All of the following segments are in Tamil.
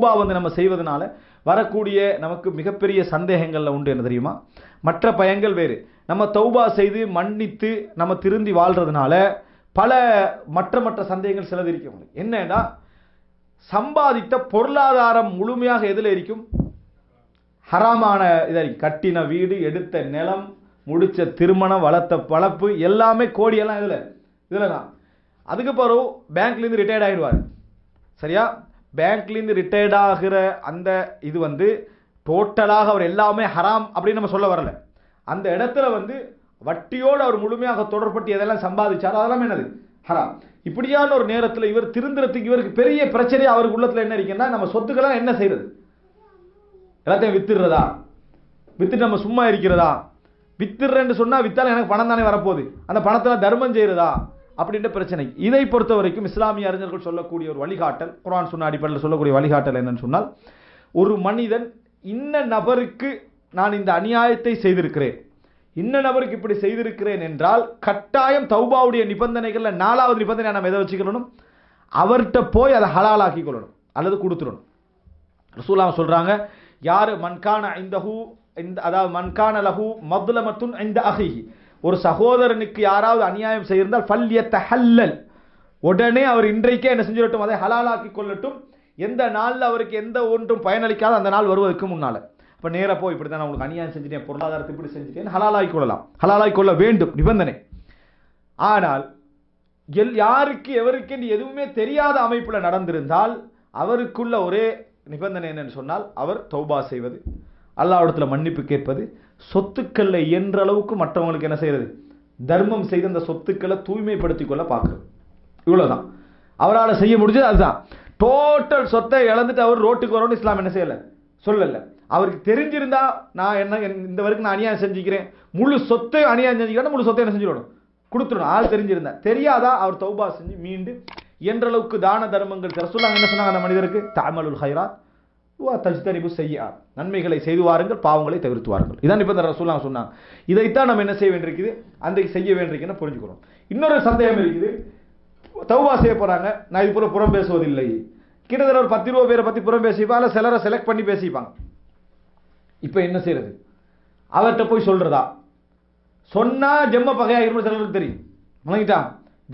தௌபா வந்து நம்ம செய்வதனால வரக்கூடிய நமக்கு மிகப்பெரிய சந்தேகங்கள்ல உண்டு என்ன தெரியுமா? மற்ற பயங்கள் வேறு. நம்ம தௌபா செய்து மன்னித்து நம்ம திருந்தி வாழ்றதுனால பல மற்ற மற்ற சந்தேகங்கள் சிலது இருக்கும் என்னன்னா சம்பாதித்த பொருளாதாரம் முழுமையாக எதில் இருக்கும் ஹராமான இதை கட்டின வீடு எடுத்த நிலம் முடிச்ச திருமணம் வளர்த்த பழப்பு எல்லாமே கோடியெல்லாம் இதில் இதுல. தான் அதுக்கு பிறகு பேங்க்லேருந்து ரிட்டையர்ட் ஆகிடுவார் சரியா? பேங்க்லேருந்து ரிட்டையர்ட் ஆகிற அந்த இது வந்து டோட்டலாக அவர் எல்லாமே ஹராம் அப்படின்னு நம்ம சொல்ல வரல. அந்த இடத்துல வந்து வட்டியோடு அவர் முழுமையாக தொடர்பட்டு எதெல்லாம் சம்பாதிச்சாரோ அதெல்லாம் என்னது? ஹராம் இப்படியான ஒரு நேரத்தில் இவர் திருந்துறதுக்கு இவருக்கு பெரிய பிரச்சனை அவருக்கு உள்ளத்தில் என்ன இருக்குன்னா நம்ம சொத்துக்கெல்லாம் என்ன செய்யறது எல்லாத்தையும் வித்துடுறதா? வித்துட்டு நம்ம சும்மா இருக்கிறதா? வித்துடுறேன்னு சொன்னால் வித்தாலும் எனக்கு பணம் தானே வரப்போகுது. அந்த பணத்தில் தர்மம் செய்கிறதா அப்படின்ற பிரச்சனை. இதை பொறுத்த வரைக்கும் இஸ்லாமிய அறிஞர்கள் சொல்லக்கூடிய ஒரு வழிகாட்டல் குரான் சொன்ன அடிப்படையில் சொல்லக்கூடிய வழிகாட்டல் என்னன்னு சொன்னால் ஒரு மனிதன் இன்ன நபருக்கு நான் இந்த அநியாயத்தை செய்திருக்கிறேன். இன்ன நபருக்கு இப்படி செய்திருக்கிறேன் என்றால் கட்டாயம் தௌபாவுடைய நிபந்தனைகளில் நாலாவது நிபந்தனை நம்ம எதை வச்சுக்கணும் அவர்கிட்ட போய் அதை ஹலாலாக்கி கொள்ளணும் அல்லது கொடுத்துடணும். ரசூலாம் சொல்கிறாங்க யார் மன்கான இந்தஹு இந்த அதாவது மன்கான லஹு மத்லமத்துன் இந்த அஹிஹி. ஒரு சகோதரனுக்கு யாராவது அநியாயம் செய்திருந்தால் ஃபல்யத்த ஹல்லல் உடனே அவர் இன்றைக்கே என்ன செஞ்சிடட்டும்? அதை ஹலாலாக்கி கொள்ளட்டும். எந்த நாளில் அவருக்கு எந்த ஒன்றும் பயனளிக்காத அந்த நாள் வருவதற்கு முன்னால். இப்போ நேராக போய் இப்படி தான் உங்களுக்கு அநியாயம் செஞ்சுட்டேன் பொருளாதாரத்தை இப்படி செஞ்சுட்டேன் ஹலாலாகி கொள்ளலாம். ஹலாலாகி கொள்ள வேண்டும் நிபந்தனை. ஆனால் எல் யாருக்கு எவருக்கு எதுவுமே தெரியாத அமைப்பில் நடந்திருந்தால் அவருக்குள்ள ஒரே நிபந்தனை என்னன்னு சொன்னால் அவர் தௌபா செய்வது அல்லாவிடத்தில் மன்னிப்பு கேட்பது சொத்துக்கள்ல என்ற அளவுக்கு மற்றவங்களுக்கு என்ன செய்யறது? தர்மம் செய்து அந்த சொத்துக்களை தூய்மைப்படுத்தி கொள்ள பார்க்குறது. இவ்வளோதான் அவரால் செய்ய முடிஞ்சது அதுதான். டோட்டல் சொத்தை இழந்துட்டு அவர் ரோட்டுக்கு வரணும்னு இஸ்லாம் என்ன செய்யலை? சொல்லலை. அவருக்கு தெரிஞ்சிருந்தா நான் என்ன இந்த வரைக்கும் நான் அநியாயம் செஞ்சுக்கிறேன். முழு சொத்தை அநியாயம் செஞ்சுக்கிறேன் முழு சொத்தை என்ன செஞ்சிடணும் கொடுத்துடணும். ஆள் தெரிஞ்சிருந்தா. தெரியாதா அவர் தௌபா செஞ்சு மீண்டு என்றளவுக்கு அளவுக்கு தான தர்மங்கள் தர சொல்லாங்க. என்ன சொன்னாங்க அந்த மனிதருக்கு? தாமலுல் ஹைராத் தஜ்தரிபு தஜ்தனிபு செய்யா நன்மைகளை செய்து வாருங்கள் பாவங்களை தவிர்த்து வாருங்கள் இதான் இப்போ இந்த ரசூலா சொன்னாங்க இதைத்தான் நம்ம என்ன செய்ய வேண்டியிருக்குது? அன்றைக்கு செய்ய வேண்டியிருக்குன்னு புரிஞ்சுக்கிறோம். இன்னொரு சந்தேகம் இருக்குது. தௌவா செய்ய போகிறாங்க நான் இது போல புறம் பேசுவதில்லை. கிட்டத்தட்ட ஒரு பத்து ரூபா பேரை பற்றி புறம் பேசிப்பாங்க இல்லை சிலரை செலக்ட் பண்ணி பேசிப்பாங்க. இப்போ என்ன செய்யறது? அவர்கிட்ட போய் சொல்கிறதா சொன்னால் ஜெம்ம பகையாக இருக்கும் சிலருக்கு தெரியும். வணங்கிட்டா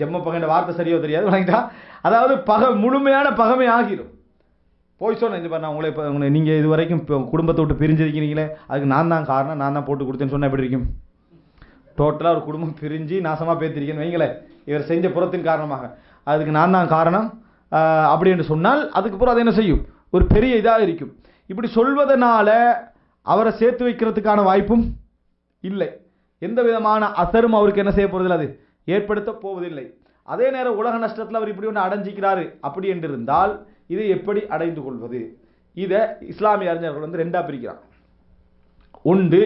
ஜெம்ம பகைன்ற வார்த்தை சரியோ தெரியாது வணங்கிட்டா அதாவது பகை முழுமையான பகமை ஆகிரும். போய் சொன்னேன் இந்த நான் உங்களை இப்போ உங்களை நீங்கள் இது வரைக்கும் இப்போ குடும்பத்தை விட்டு பிரிஞ்சிருக்கிறீங்களே அதுக்கு நான் தான் காரணம் நான் தான் போட்டு கொடுத்தேன்னு சொன்னால் எப்படி இருக்கும்? டோட்டலாக ஒரு குடும்பம் பிரிஞ்சு நாசமாக பேத்திருக்கேன்னு வைங்களேன். இவர் செஞ்ச புறத்தின் காரணமாக. அதுக்கு நான் தான் காரணம். அப்படி என்று சொன்னால் அதுக்கப்புறம் அதை என்ன செய்யும்? ஒரு பெரிய இதாக இருக்கும். இப்படி சொல்வதனால அவரை சேர்த்து வைக்கிறதுக்கான வாய்ப்பும் இல்லை. எந்த விதமான அசரும் அவருக்கு என்ன செய்ய போறதில்லை அது? ஏற்படுத்த போவதில்லை. அதே நேரம் உலக நஷ்டத்தில் அவர் இப்படி ஒன்று அடைஞ்சிக்கிறாரு. அப்படி என்று இருந்தால் இதை எப்படி அடைந்து கொள்வது? இதை இஸ்லாமிய அறிஞர்கள் வந்து ரெண்டாக பிரிக்கிறான் உண்டு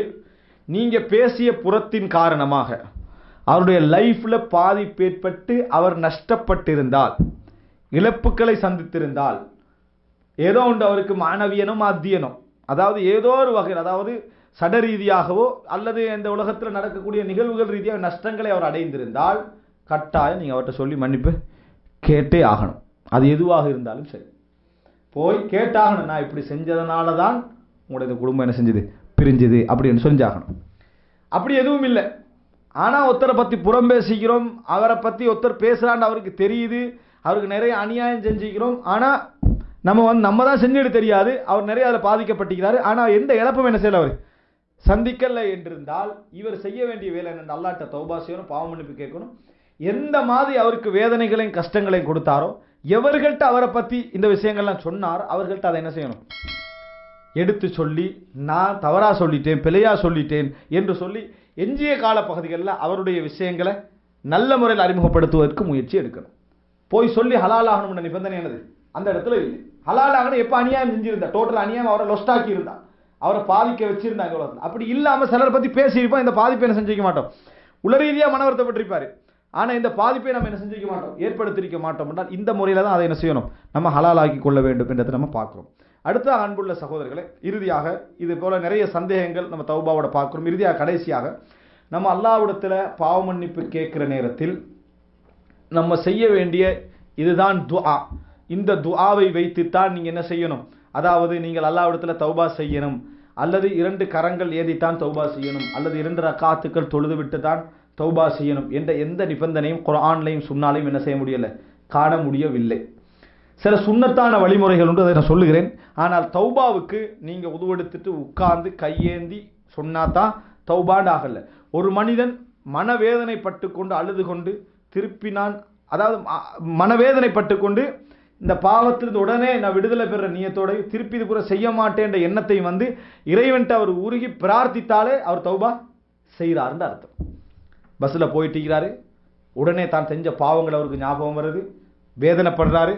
நீங்கள் பேசிய புறத்தின் காரணமாக அவருடைய லைஃப்பில் பாதிப்பு ஏற்பட்டு அவர் நஷ்டப்பட்டிருந்தால் இழப்புகளை சந்தித்திருந்தால் ஏதோ உண்டு அவருக்கு மாணவியனும் அத்தியனும் அதாவது ஏதோ ஒரு வகையில் அதாவது சட ரீதியாகவோ அல்லது இந்த உலகத்தில் நடக்கக்கூடிய நிகழ்வுகள் ரீதியாக நஷ்டங்களை அவர் அடைந்திருந்தால் கட்டாயம் நீங்கள் அவர்கிட்ட சொல்லி மன்னிப்பு கேட்டே ஆகணும். அது எதுவாக இருந்தாலும் சரி. போய் கேட்டாகணும் நான் இப்படி செஞ்சதுனால தான் உங்களுடைய இந்த குடும்பம் என்ன செஞ்சது? பிரிஞ்சுது அப்படின்னு செஞ்சாகணும் அப்படி எதுவும் இல்லை. ஆனால் ஒருத்தரை பற்றி புறம் பேசிக்கிறோம் அவரை பற்றி ஒருத்தர் பேசுகிறான்னு அவருக்கு தெரியுது அவருக்கு நிறைய அநியாயம் செஞ்சுக்கிறோம். ஆனால் நம்ம வந்து நம்ம தான் செஞ்சுட்டு தெரியாது அவர் நிறைய அதில் பாதிக்கப்பட்டிருக்கிறாரு. ஆனால் எந்த இழப்பும் என்ன செய்யல அவர். சந்திக்கலை என்றிருந்தால் இவர் செய்ய வேண்டிய வேலை என்ன? அல்லாட்ட தௌபாசியனும் பாவமன்னிப்பு கேட்கணும். எந்த மாதிரி அவருக்கு வேதனைகளையும் கஷ்டங்களையும் கொடுத்தாரோ எவர்கள்ட்ட அவரை பற்றி இந்த விஷயங்கள்லாம் சொன்னார் அவர்கள்ட்ட அதை என்ன செய்யணும்? எடுத்து சொல்லி நான் தவறாக சொல்லிட்டேன் பிழையாக சொல்லிட்டேன் என்று சொல்லி எஞ்சிய கால பகுதிகளில் அவருடைய விஷயங்களை நல்ல முறையில் அறிமுகப்படுத்துவதற்கு முயற்சி எடுக்கணும். போய் சொல்லி ஹலாலாகணும்னு நிபந்தனை என்னது? அந்த இடத்துல இல்லை. ஹலாலாகணும் எப்போ அநியாயம் செஞ்சிருந்தா? டோட்டல் அநியாயம் அவரை லொஸ்டாக்கி இருந்தா அவரை பாதிக்க வச்சிருந்தாங்க அப்படி இல்லாமல் சிலரை பற்றி பேசியிருப்போம் இந்த பாதிப்பை என்ன செஞ்சிக்க மாட்டோம். உள ரீதியா மன ஆனால் இந்த பாதிப்பை நம்ம என்ன செஞ்சிருக்க மாட்டோம்? ஏற்படுத்தியிருக்க மாட்டோம் என்றால் இந்த முறையில் தான் அதை என்ன செய்யணும்? நம்ம ஹலாலாக்கி கொள்ள வேண்டும் என்றதை நம்ம பார்க்குறோம். அடுத்த அன்புள்ள சகோதரர்களை இறுதியாக இது போல் நிறைய சந்தேகங்கள் நம்ம தௌபாவோட பார்க்குறோம். இறுதியாக கடைசியாக நம்ம அல்லாவிடத்தில் பாவ மன்னிப்பு கேட்குற நேரத்தில் நம்ம செய்ய வேண்டிய இதுதான் துஆ. இந்த துஆவை வைத்துத்தான் நீங்கள் என்ன செய்யணும்? அதாவது நீங்கள் அல்லாவிடத்தில் தௌபா செய்யணும். அல்லது இரண்டு கரங்கள் ஏந்தித்தான் தௌபா செய்யணும். அல்லது இரண்டு ரக்காத்துக்கள் தொழுது விட்டு தான் தௌபா செய்யணும் என்ற எந்த நிபந்தனையும் குர்ஆன்லையும் சுன்னாலையும் என்ன செய்ய முடியலை? காண முடியவில்லை. சில சுன்னத்தான வழிமுறைகள் உண்டு அதை நான் சொல்லுகிறேன். ஆனால் தௌபாவுக்கு நீங்கள் உதவெடுத்துட்டு உட்கார்ந்து கையேந்தி சொன்னாதான் தௌபான்னு ஆகலை. ஒரு மனிதன் மனவேதனைப்பட்டு கொண்டு அழுது கொண்டு திருப்பி நான் அதாவது ம- மனவேதனைப்பட்டு கொண்டு இந்த பாவத்திலிருந்து உடனே நான் விடுதலை பெற நியத்தோட திருப்பி இது கூட செய்ய மாட்டேன்ற எண்ணத்தையும் வந்து இறைவன்ட்டு அவர் உருகி பிரார்த்தித்தாலே அவர் தௌபா செய்கிறாருன்னு அர்த்தம். பஸ்ஸில் போயிட்டிருக்கிறாரு உடனே தான் செஞ்ச பாவங்கள் அவருக்கு ஞாபகம் வருது. வேதனைப்படுறாரு.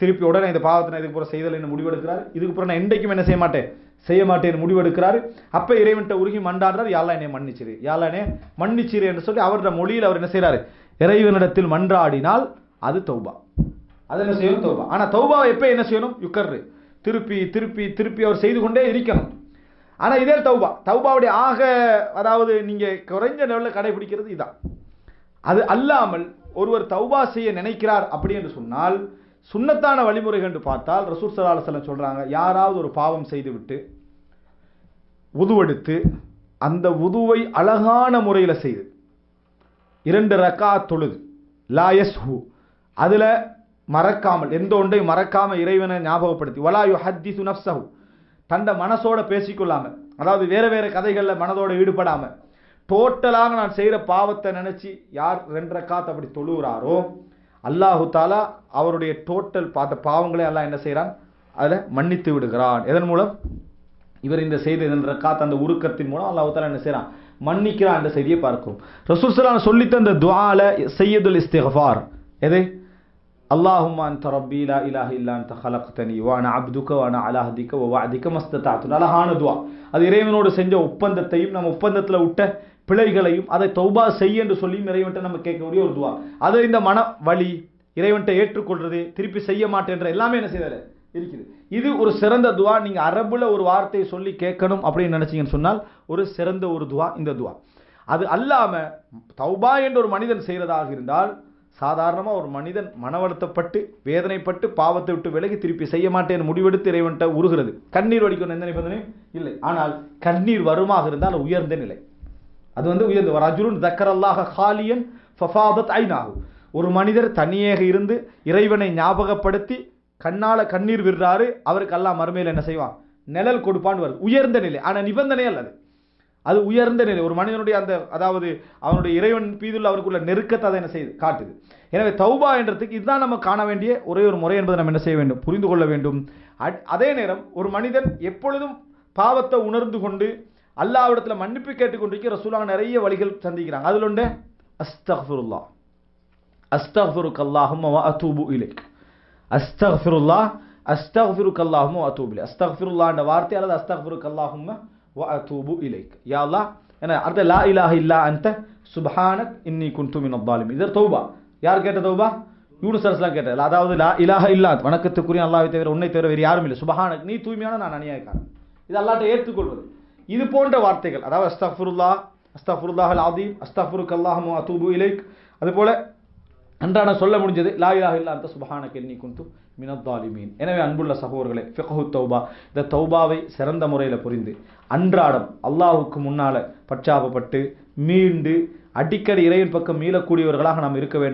திருப்பி உடனே இந்த பாவத்தை நான் இதுக்கு பிறகு செய்தல் முடிவெடுக்கிறாரு. இதுக்கு பிறகு நான் என்றைக்கும் என்ன செய்ய மாட்டேன்? செய்ய மாட்டேன்னு முடிவெடுக்கிறாரு. அப்போ இறைவன்ட்ட உருகி மண்டாடுறார் யாழ்லா என்னை மன்னிச்சிரு. யாழ்லா என்னை மன்னிச்சிரு என்று சொல்லி அவருடைய மொழியில் அவர் என்ன செய்கிறாரு இறைவனிடத்தில் மன்றாடினால் அது தௌபா. அது என்ன செய்யணும் தௌபா. ஆனால் தௌபாவை எப்போ என்ன செய்யணும்? யுக்கர்ரு. திருப்பி திருப்பி திருப்பி அவர் செய்து கொண்டே இருக்கணும். ஆனால் இதே தௌபா. தௌபாவுடைய ஆக அதாவது நீங்கள் குறைஞ்ச லெவலில் கடைபிடிக்கிறது இதான். அது அல்லாமல் ஒருவர் தௌபா செய்ய நினைக்கிறார் அப்படி என்று சொன்னால் சுன்னத்தான வழிமுறைகள் என்று பார்த்தால் ரசூல் ஸல்லல்லாஹு சொல்கிறாங்க யாராவது ஒரு பாவம் செய்துவிட்டு உதுவெடுத்து அந்த உதுவை அழகான முறையில் செய்து இரண்டு ரக்கா தொழுது லாயஸ் ஹூ அதில் மறக்காமல் எந்த ஒன்றையும் மறக்காமல் இறைவனை ஞாபகப்படுத்தி வலாயு ஹத்தி சுனப்சஹு தண்ட மனசோட பேசிக்கொள்ளாம அதாவது வேற வேற கதைகளில் மனதோட ஈடுபடாம டோட்டலாக நான் செய்கிற பாவத்தை நினச்சி யார் ரெண்டரை காத்து அப்படி தொழுகிறாரோ அல்லாஹு தாலா அவருடைய டோட்டல் பார்த்த பாவங்களே எல்லாம் என்ன செய்கிறான்? அதில் மன்னித்து விடுகிறான். இதன் மூலம்? இவர் இந்த செய்தி என்ற காத்து அந்த உருக்கத்தின் மூலம் அல்லாஹ் தாலா என்ன செய்கிறான்? மன்னிக்கிறான் அந்த செய்தியை பார்க்கிறோம். ரசூல் ஸல்லல்லாஹு சொல்லித்த அந்த துஆல சையதுல் இஸ்திக்ஃபார். எது? அல்லாஹுமா அந்த ரப்பி லா இலாஹ இல்லா அந்த ஹலக்தனி வான அப்துக்க வான அலாஹதிக்க வாதிக்க மஸ்தத்தாத்து அழகான துவா. அது இறைவனோடு செஞ்ச ஒப்பந்தத்தையும் நம்ம ஒப்பந்தத்தில் விட்ட பிழைகளையும் அதை தௌபா செய்ய என்று சொல்லி இறைவன்ட்ட நம்ம கேட்கக்கூடிய ஒரு துவா. அதை இந்த மன வழி இறைவன்ட்ட ஏற்றுக்கொள்வது திருப்பி செய்ய மாட்டேன்ற எல்லாமே என்ன செய்தார்? இருக்குது. இது ஒரு சிறந்த துவா. நீங்கள் அரபில் ஒரு வார்த்தையை சொல்லி கேட்கணும் அப்படின்னு நினச்சிங்கன்னு சொன்னால் ஒரு சிறந்த ஒரு துவா இந்த துவா. அது அல்லாமல் தௌபா என்ற ஒரு மனிதன் செய்கிறதாக இருந்தால் சாதாரணமாக ஒரு மனிதன் மனவழுத்தப்பட்டு வேதனைப்பட்டு பாவத்தை விட்டு விலகி திருப்பி செய்ய மாட்டேன் முடிவெடுத்து இறைவன்ட்ட உருகிறது. கண்ணீர் வடிக்கணும் எந்த நிபந்தனையும் இல்லை. ஆனால் கண்ணீர் வருமாக இருந்தால் உயர்ந்த நிலை. அது வந்து உயர்ந்து ரஜுருன் தக்கரல்லாக ஹாலியன் ஃபஃபாதத் ஐநாகு ஒரு மனிதர் தனியாக இருந்து இறைவனை ஞாபகப்படுத்தி கண்ணால் கண்ணீர் விடுறாரு அவருக்கு எல்லாம் மறுமையில் என்ன செய்வான்? நிழல் கொடுப்பான்னு வருது உயர்ந்த நிலை. ஆனால் நிபந்தனை அல்லது. அது உயர்ந்த நிலை. ஒரு மனிதனுடைய அந்த அதாவது அவனுடைய இறைவன் மீதுள்ள அவருக்குள்ள நெருக்கத்தை அதை என்ன செய்யுது காட்டுது. எனவே தௌபா என்றதுக்கு இதுதான் நம்ம காண வேண்டிய ஒரே ஒரு முறை என்பதை நம்ம என்ன செய்ய வேண்டும்? புரிந்து கொள்ள வேண்டும். அட்- அதே நேரம் ஒரு மனிதன் எப்பொழுதும் பாவத்தை உணர்ந்து கொண்டு அல்லாவிடத்தில் மன்னிப்பு கேட்டுக்கொண்டிருக்க ரசூலாக நிறைய வழிகள் சந்திக்கிறாங்க. அதில் ஒன்று அஸ்தஃபுருல்லா அஸ்தஃபிருக் அல்லாஹும் அத்தூபு இலேக். அஸ்தஃபிருல்லா அஸ்தஃபிருக் கல்லாஹும் வ அத்தூபு இலை அஸ்தஃபிருல்லா என்ற வார்த்தை அல்லது அஸ்தஃபிருக் வ அத்தூபு இலைக் யா அல்லாஹ் என்ன அடுத்த லா இலாஹ இல்லா அந்த சுபஹானக் இன்னி குன்து மினத் தாலிமின் இது தௌபா யார் கேட்ட தௌபா யூனுஸ் அலைஹிஸ்ஸலாம் கேட்டார் அதாவது லா இலாஹ இல்லா வணக்கத்துக்குரிய அல்லாஹ்வை தவிர உன்னை தவிர வேறு யாரும் இல்லை சுபஹானக் நீ தூய்மையான நான் அநியாயக்காரன் இது அல்லாஹ்ட்ட ஏற்றுக்கொள்வது இது போன்ற வார்த்தைகள் அதாவது அஸ்தஃபிருல்லா அஸ்தஃபிருல்லாஹ் அல் அதீம் அஸ்தஃபிருக் அல்லாஹும் அத்தூபு இலைக் அதுபோல அன்றாட சொல்ல முடிஞ்சது. லா இல்லா அந்த சுபஹானக இன்னி குந்து மினத்தாலிமீன் எனவே அன்புள்ள சகோதரர்களே ஃபிகஹு தௌபா இந்த தௌபாவை சிறந்த முறையில் புரிந்து அன்றாடம் அல்லாஹுக்கு முன்னால பச்சாபப்பட்டு மீண்டு அடிக்கடி இறையின் பக்கம் மீளக்கூடியவர்களாக நாம் இருக்க வேண்டும்.